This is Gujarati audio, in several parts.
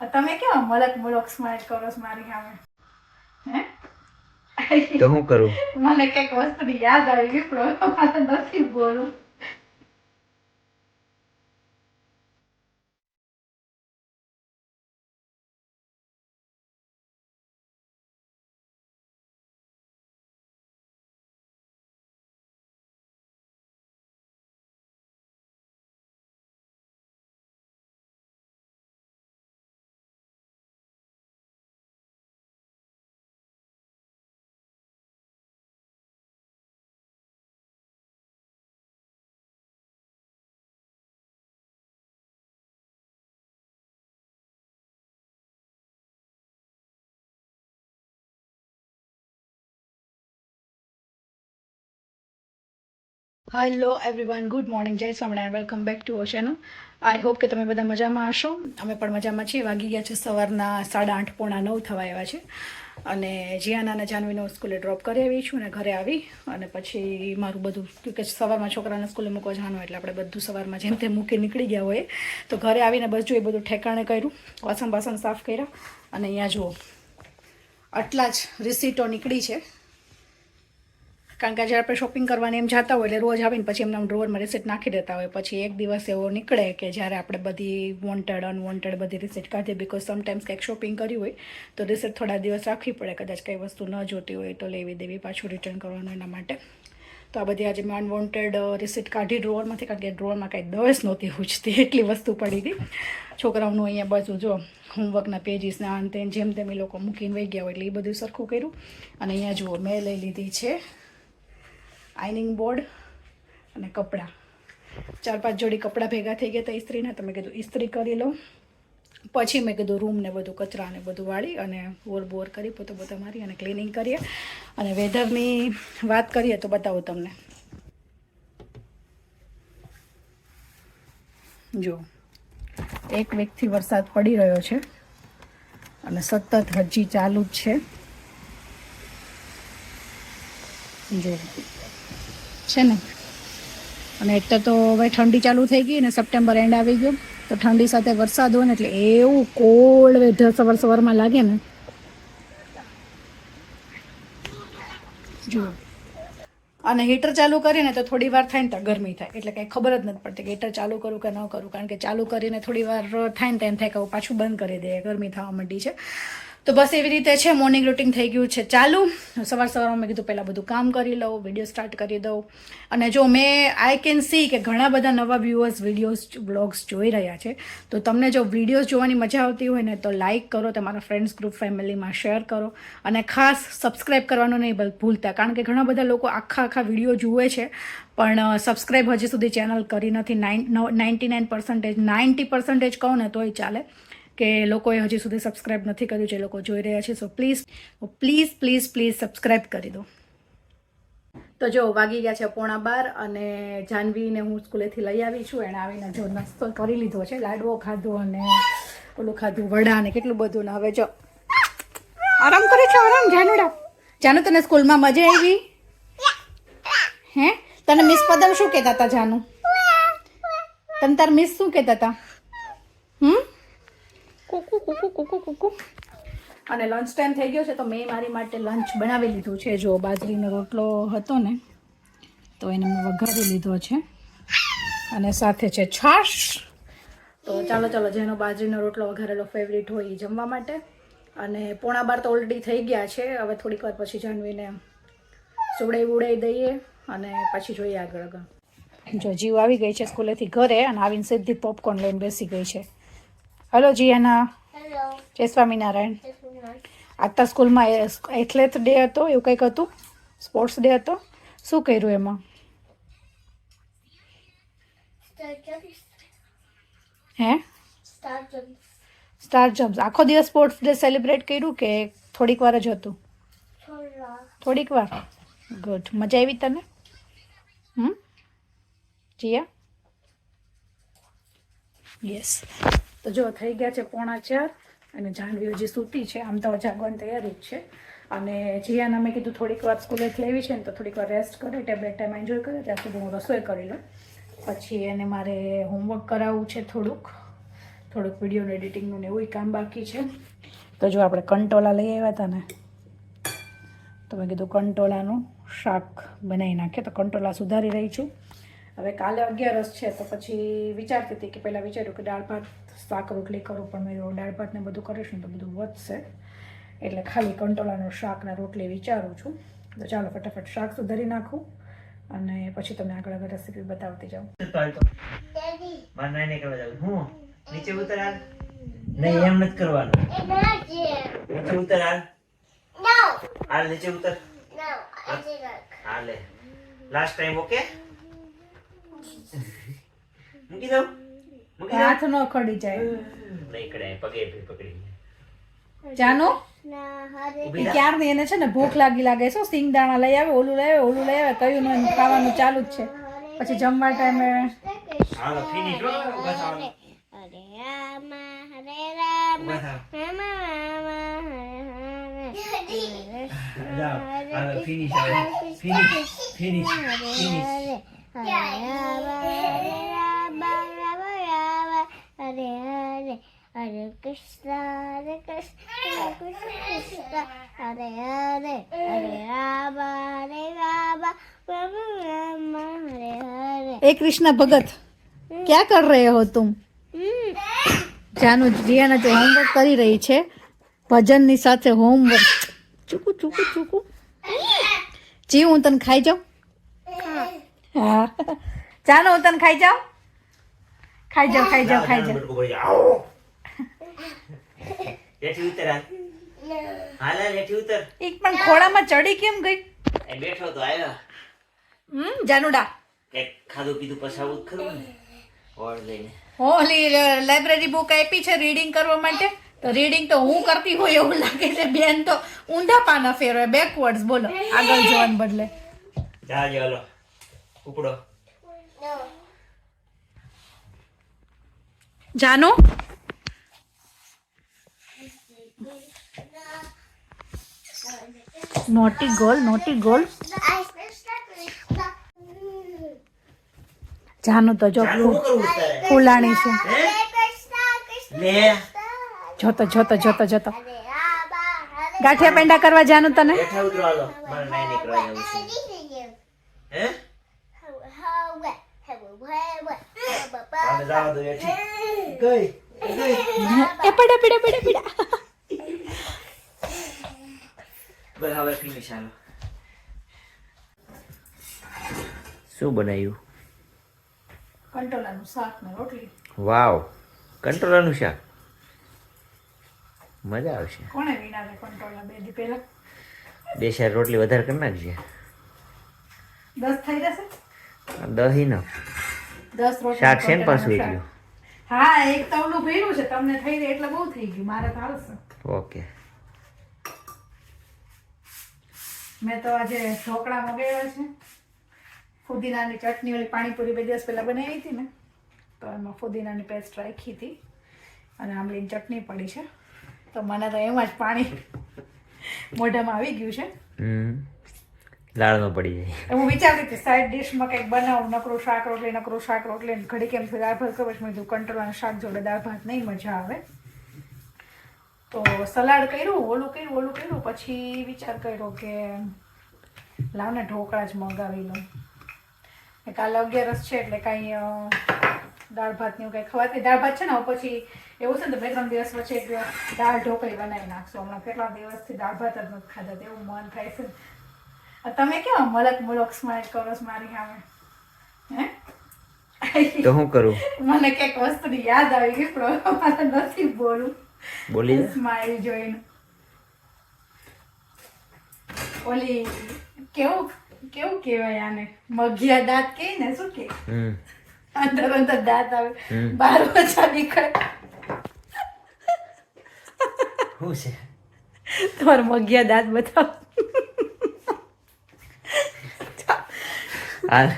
તમે કેવા મલક મુલક સ્માર્ટ કરો છો મારી સામે? હે? તો હું કરું? મને કંઈક વસ્તુ યાદ આવી વિપ્રો. નથી બોલું હેલો એવરીવન ગુડ મોર્નિંગ જય Swaminarayan welcome back to channel I hope કે તમે બધા મજામાં હશો. અમે પણ મજામાં છીએ. વાગી ગયા છે સવારના સાડા આઠ, પોણા નવ થવા આવ્યા છે. અને જીયાના અને જાનવીનો સ્કૂલે ડ્રોપ કરી આવી છું અને ઘરે આવી. અને પછી મારું બધું, કે સવારમાં છોકરાને સ્કૂલે મૂકવા જવાનું એટલે આપણે બધું સવારમાં જેમ તેમ મૂકી નીકળી ગયા હોય તો ઘરે આવીને બસ જો એ બધું ઠેકાણે કર્યું. વાસણ બાસણ સાફ કર્યા. અને અહીંયા જુઓ, આટલા જ રિસીટો નીકળી છે. કારણ કે જ્યારે આપણે શોપિંગ કરવાની એમ જતા હોય એટલે રોજ આવીને પછી એમના ડ્રોવરમાં રિસીટ નાખી દેતા હોય. પછી એક દિવસ એવો નીકળે કે જ્યારે આપણે બધી વોન્ટેડ અનવોન્ટેડ બધી રિસીટ કાઢીએ બિકોઝ સમટાઈમ્સ કંઈક શોપિંગ કરી હોય તો રિસીટ થોડા દિવસ રાખવી પડે. કદાચ કંઈ વસ્તુ ન જોતી હોય તો લેવી દેવી, પાછું રિટર્ન કરવાનું એના માટે. તો આ બધી આજે મેં અનવોન્ટેડ રિસીટ કાઢી ડ્રોવરમાંથી કારણ કે ડ્રોવરમાં કાંઈ દસ નહોતી ઉજતી એટલી વસ્તુ પડી હતી. છોકરાઓનું અહીંયા બાજુ જો હોમવર્કના પેજીસને ને આન જેમ તેમ એ લોકો મૂકીને વહી ગયા હોય એટલે એ બધું સરખું કર્યું. અને અહીંયા જુઓ, મેં લઈ લીધી છે આઈનિંગ બોર્ડ અને કપડાં. ચાર પાંચ જોડી કપડાં ભેગા થઈ ગયા હતા ઇસ્ત્રીના, તો મેં કીધું, ઇસ્ત્રી કરી લઉં. પછી મેં કીધું રૂમને બધું, કચરા ને બધું વાળી અને બોર બોર કરી પોતે પોતા મારી અને ક્લિનિંગ કરીએ. અને વેધરની વાત કરીએ તો બતાવું તમને. જો, એક વીકથી વરસાદ પડી રહ્યો છે અને સતત હજી ચાલુ જ છે. જો છે ને? અને એટલે તો હવે ઠંડી ચાલુ થઈ ગઈ ને સપ્ટેમ્બર એન્ડ આવી ગયો. તો ઠંડી સાથે વરસાદ હોય ને એટલે એવું કોલ્ડ વેધર સવાર સવારમાં લાગે ને. જુઓ. અને હીટર ચાલુ કરીને તો થોડી વાર થાય ને તો ગરમી થાય. એટલે કંઈ ખબર જ નથી પડતી કે હીટર ચાલુ કરું કે ન કરું. કારણ કે ચાલુ કરીને થોડી વાર થાય ને તો એમ થાય કે પાછું બંધ કરી દે. ગરમી થવા માંડી છે. તો બસ એવી રીતે છે મોર્નિંગ રૂટિન થઈ ગયું છે ચાલુ. સવાર સવારમાં મેં કીધું પહેલાં બધું કામ કરી લઉં વીડિયો સ્ટાર્ટ કરી દઉં. અને જો મેં આઈ કેન સી કે ઘણા બધા નવા વ્યૂઅર્સ વિડીયોઝ બ્લોગ્સ જોઈ રહ્યા છે. તો તમને જો વિડીયોઝ જોવાની મજા આવતી હોય ને, તો લાઇક કરો, તમારા ફ્રેન્ડ્સ ગ્રુપ ફેમિલીમાં શેર કરો. અને ખાસ સબસ્ક્રાઈબ કરવાનું નહીં ભૂલતા, કારણ કે ઘણા બધા લોકો આખા આખા વીડિયો જુએ છે. પણ સબસ્ક્રાઈબ હજી સુધી ચેનલ કરી નથી. Nine ninety nine percentage ninety percentage કહું ને તોય ચાલે. કે લોકોએ હજી સુધી સબસ્ક્રાઈબ નથી કર્યું જે લોકો જોઈ રહ્યા છે so please please please please subscribe કરી દો. તો જો, વાગી ગયા છે પોણા બાર અને જાનવીને હું સ્કૂલેથી લઈ આવી છું. એણે આવીને જો નાસ્તો કરી લીધો છે, લાડવો ખાધો અને ઓલું ખાધું, વડા ને કેટલું બધું ને હવે જો. આરામ કરે છે, આરામ જાનુડા જાનુ, તને સ્કૂલમાં મજા આવી? હે? તને મિસ પદમ શું કહેતા હતા જાનુ? તને તાર મિસ શું કહેતા હતા હમ? કુકુ કુકુ કુકુ કુકુ અને લંચ ટાઈમ થઈ ગયો છે તો મેં મારી માટે લંચ બનાવી લીધું છે. જો બાજરીનો રોટલો હતો ને, તો એને મેં વઘારી લીધો છે. અને સાથે છે છાશ. તો ચાલો ચાલો, જેનો બાજરીનો રોટલો વઘારેલો ફેવરિટ હોય એ જમવા માટે. અને પોણા બાર તો ઓલરેડી થઈ ગયા છે. હવે થોડીક વાર પછી જાનવીને સુવડાઈ ઉડાઈ દઈએ અને પછી જોઈએ આગળ આગળ. જો જીવ આવી ગઈ છે સ્કૂલેથી ઘરે અને આવીને સીધી પોપકોર્ન લઈને બેસી ગઈ છે. હલો જીયાના જય સ્વામિનારાયણ. આજતા સ્કૂલમાં એથ્લેટ ડે હતો એવું કંઈક હતું? સ્પોર્ટ્સ ડે હતો? શું કર્યું એમાં? હે? સ્ટાર જમ્પ્સ આખો દિવસ સ્પોર્ટ્સ ડે સેલિબ્રેટ કર્યું કે થોડીક વાર જ હતું? થોડીક વાર? ગુડ મજા આવી તને? હમ? જીયા? યસ તો જો થઈ ગયા છે પોણા ચાર અને જાહ્નવી હજી સૂતી છે, આમ તો જાગવાની તૈયારી જ છે. અને જીયાને મેં કીધું થોડીક વાર સ્કૂલેથી લેવી છે ને તો થોડીક વાર રેસ્ટ કરે ટેબ્લેટ ટાઈમ એન્જોય કરે ત્યાં સુધી હું રસોઈ કરી લઉં. પછી એને મારે હોમવર્ક કરાવવું છે થોડુંક. થોડુંક વિડીયોનું એડિટિંગનું ને એવું કામ બાકી છે. તો જો આપણે કંટોલા લઈ આવ્યા હતા ને, તો મેં કીધું કંટોલાનું શાક બનાવી નાખીએ. તો કંટોલા સુધારી રહી છું. હવે કાલે અગિયારસ છે, તો પછી વિચારતી હતી કે પહેલાં વિચાર્યું કે દાળ ભાત શાક રોટલી કરું પણ મેં દાળ ભાત ને બધું કરીશ ને તો બધું વધશે. એટલે ખાલી કંટોલાનું શાક ને રોટલી વિચારું છું. તો ચાલો ફટાફટ શાક સુધારી નાખું અને પછી તમને આગળ આગળ રેસીપી બતાવતી જાઉં. હું? નીચે ઉતર હાલ. નહીં, એમ નથી કરવાનું. નીચે ઉતર હાલ. હાલ, નીચે ઉતર. હાલે. લાસ્ટ ટાઈમ ઓકે મૂકી દઉં? હાથ ન ખડી જાય. નહીં કડાય પગે પકડી જાનો. ક્યારની એને છે ને ભૂખ લાગી લાગે છે સિંગદાણા લઈ આવે ઓલું લઈ આવે ઓલું લઈ આવે કયું નું એનું ખાવાનું ચાલુ જ છે. પછી જમવા ટાઈમે ફિનિશ ફિનિશ ફિનિશ હાલો હરે હરે હરે કૃષ્ણ હરે કૃષ્ણ કૃષ્ણ કૃષ્ણ. હરે હરે હરે રામ હરે રામ રામ રામ હરે હરે એ કૃષ્ણ ભગત ક્યાં કર રહે હો તું? જાનુ રિયાના જે હોમવર્ક કરી રહી છે ભજનની સાથે હોમવર્ક ચૂકું ચૂકું ચૂકું. જી હું તને ખાઈ જાઉં? હા. ચાલો હું તને ખાઈ જાઉં? ખાઈ જાઉં ખાઈ જાઉં ખાઈ જાઉં બટકું પડી જાય. આવો. લેઠી ઉતર હાલ હાલ હાલ, લેઠી ઉતર. એક પણ ખોળામાં ચડી કેમ ગઈ? એ બેઠો તો આવ્યો હમ જાનુડા. કંઈક ખાધું પીધું પછી ખરું ને. ઓળ લઈને. ઓલી લાઇબ્રેરી બુક આપી છે રીડિંગ કરવા માટે. તો રીડિંગ તો હું કરતી હોય એવું લાગે છે બેન તો ઊંધા પાના ફેરવે. બેકવર્ડ્સ બોલો. આગળ જવાને બદલે. જાજો હાલો. ઉપડો. જાનો? નોટી ગોલ નોટી ગોલ જાનો તો જો ફૂલાણી છે. જોતો જોતો જોતો જોતો. ગાંઠિયા પેંડા કરવા જાનું તને? હે? શું બનાવ્યું કંટોલાનું શાક ને રોટલી. વાવ. કંટ્રોલરનું શાક. મજા આવશે. કોણે કંટોલા બે દી પહેલા? બે ચાર રોટલી વધારે કરી નાખજે. દસ થઈ જશે? દહીં નો દસ રોટલી શાક છે ને પાછું એટલું હા એક તવલું ભર્યું છે તમને થઈ રહે એટલે બહુ થઈ ગયું મારે તો હાલશે. ઓકે. મેં તો આજે ઢોકળા મગાવ્યા છે. ફુદીનાની ચટણી વાળી પાણીપુરી બે દિવસ પહેલાં બનાવી હતી ને તો એમાં ફુદીનાની પેસ્ટ રાખી હતી અને આંબલીની ચટણી પડી છે. તો મને તો એમાં જ પાણી મોઢામાં આવી ગયું છે. લાળમાં પડી જાય. હું વિચારતી હતી સાઈડ ડિશમાં કંઈક બનાવું, નકરું શાક રોટલી, નકરું શાક રોટલી ઘડી કેમ દાળ ભાત કરું મેં કંટ્રોલ અને શાક જોડે દાળ ભાત નહીં, મજા આવે. તો સલાડ કર્યું, ઓલું કર્યું ઓલું કર્યું, પછી વિચાર કર્યો કે લાવને ઢોકળા જ મંગાવી ને કાલે અગિયારસ છે એટલે કાંઈ દાળ ભાત એવું કંઈ ખવાતી દાળ ભાત છે ને પછી એવું છે ને બે ત્રણ દિવસ પછી એક દાળ ઢોકળી બનાવી નાખશું. હમણાં કેટલા દિવસથી દાળ ભાત જ નથી ખાધા તેવું મન થાય છે તમે કેવા મલક મુલક સ્માઈલ કરો છો મારી સામે? હે? તો હું કરું? મને કંઈક વસ્તુ યાદ આવી ગઈ પ્રોગ્રામ નથી બોલું. બોલી સ્માઈલ જોઈને. ઓલી કેવું કેવું કહેવાય આને? મગિયા દાંત કે ને શું કે અંદર અંદર દાંત આવે. બાર ઓછા નીકળે. શું છે? તમારે મગિયા દાંત બતાવો. હાલ.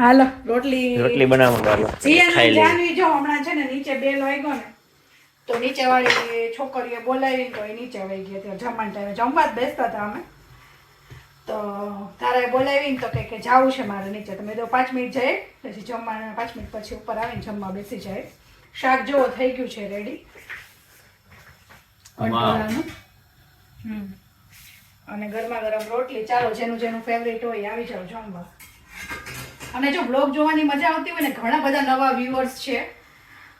હાલો રોટલી રોટલી બનાવવાનું હાલો. જી અને ખાઈ લઈએ. જાનવી જો હમણાં છે ને નીચે બેલ વાગ્યો ને તો નીચે વાળી છોકરીએ બોલાવી તો એ નીચે વહી ગઈ હતી જમવાના ટાઈમે. જમવા જ બેસતા હતા અમે. તો તારે બોલાવીને તો કે કે જાવું છે મારે નીચે. તો મેં તો પાંચ મિનિટ જાય પછી જમવાના પાંચ મિનિટ પછી ઉપર આવીને જમવા બેસી જાય. શાક જેવો થઈ ગયું છે રેડી. હમ. અને ગરમા ગરમ રોટલી. ચાલો, જેનું જેનું ફેવરેટ હોય, આવી જાઓ જમવા. અને જો બ્લોગ જોવાની મજા આવતી હોય ને, ઘણા બધા નવા વ્યુઅર્સ છે,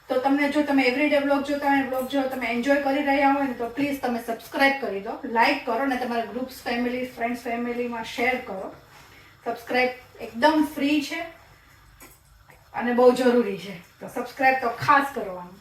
તો તમને જો તમે એવરીડે બ્લોગ જોતા હોય બ્લોગ જો તમે એન્જોય કરી રહ્યા હોય ને, તો પ્લીઝ તમે સબસ્ક્રાઇબ કરી દો. લાઈક કરો ને તમારા ગ્રુપ્સ ફેમિલી ફ્રેન્ડ્સ ફેમિલીમાં શેર કરો. સબસ્ક્રાઇબ એકદમ ફ્રી છે અને બહુ જરૂરી છે. તો સબસ્ક્રાઇબ તો ખાસ કરવાનું.